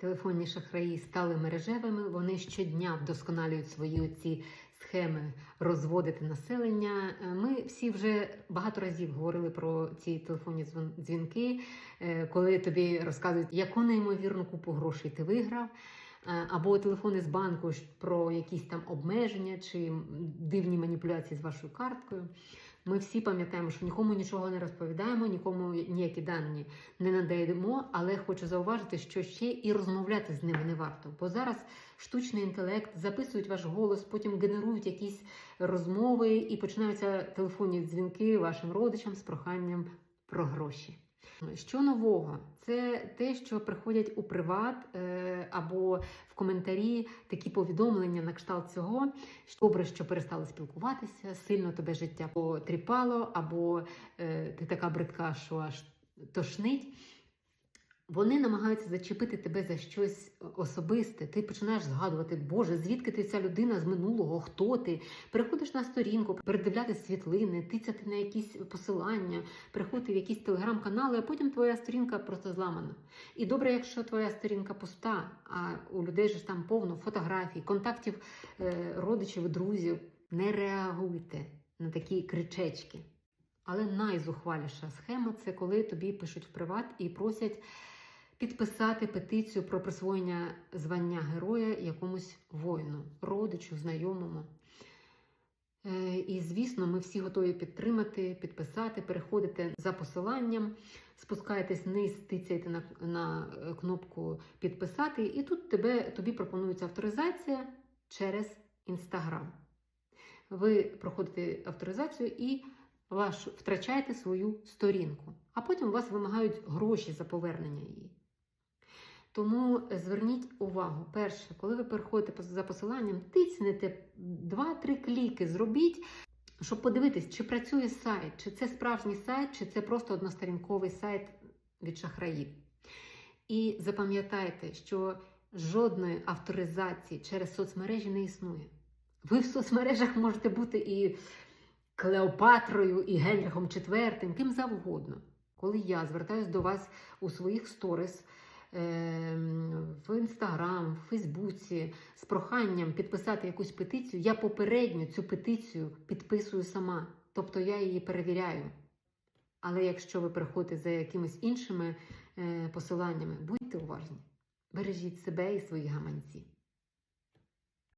Телефонні шахраї стали мережевими. Вони щодня вдосконалюють свої ці схеми розводити населення. Е, Ми всі вже багато разів говорили про ці телефонні дзвінки, е, коли тобі розказують, яку неймовірну купу грошей ти виграв. Е, Або телефони з банку про якісь там обмеження чи дивні маніпуляції з вашою карткою. Ми всі пам'ятаємо, що нікому нічого не розповідаємо, нікому ніякі дані не надаємо, але хочу зауважити, що ще і розмовляти з ними не варто. Бо зараз штучний інтелект записують ваш голос, потім генерують якісь розмови і починаються телефонні дзвінки вашим родичам з проханням про гроші. Що нового? Це те, що приходять у приват е, або в коментарі такі повідомлення на кшталт цього. що Добре, що перестали спілкуватися, сильно тебе життя потріпало, або е, ти така бридка, що аж тошнить. Вони намагаються зачепити тебе за щось особисте. Ти починаєш згадувати, Боже, звідки ти ця людина з минулого? Хто ти? Переходиш на сторінку, передивлятися світлини, тицяти на якісь посилання, переходити в якісь телеграм-канали, а потім твоя сторінка просто зламана. І добре, якщо твоя сторінка пуста, а у людей ж там повно фотографій, контактів е, родичів, друзів. Не реагуйте на такі кричечки. Але найзухваліша схема це коли тобі пишуть в приват і просять підписати петицію про присвоєння звання героя якомусь воїну, родичу, знайомому. Е, І, звісно, ми всі готові підтримати, підписати, переходите за посиланням, спускаєтесь вниз, тицяєте на, на е, кнопку підписати, і тут тебе, тобі пропонується авторизація через Інстаграм. Ви проходите авторизацію і ваш, втрачаєте свою сторінку, а потім у вас вимагають гроші за повернення її. Тому зверніть увагу, перше, коли ви переходите за посиланням, тицнете 2-3 кліки, зробіть, щоб подивитись, чи працює сайт, чи це справжній сайт, чи це просто односторінковий сайт від шахраїв. І запам'ятайте, що жодної авторизації через соцмережі не існує. Ви в соцмережах можете бути і Клеопатрою, і Генрихом IV, ким завгодно. Коли я звертаюся до вас у своїх сторіс в Інстаграм, в Фейсбуці з проханням підписати якусь петицію, я попередньо цю петицію підписую сама, тобто я її перевіряю. Але якщо ви приходите за якимись іншими е, посиланнями, будьте уважні, бережіть себе і свої гаманці.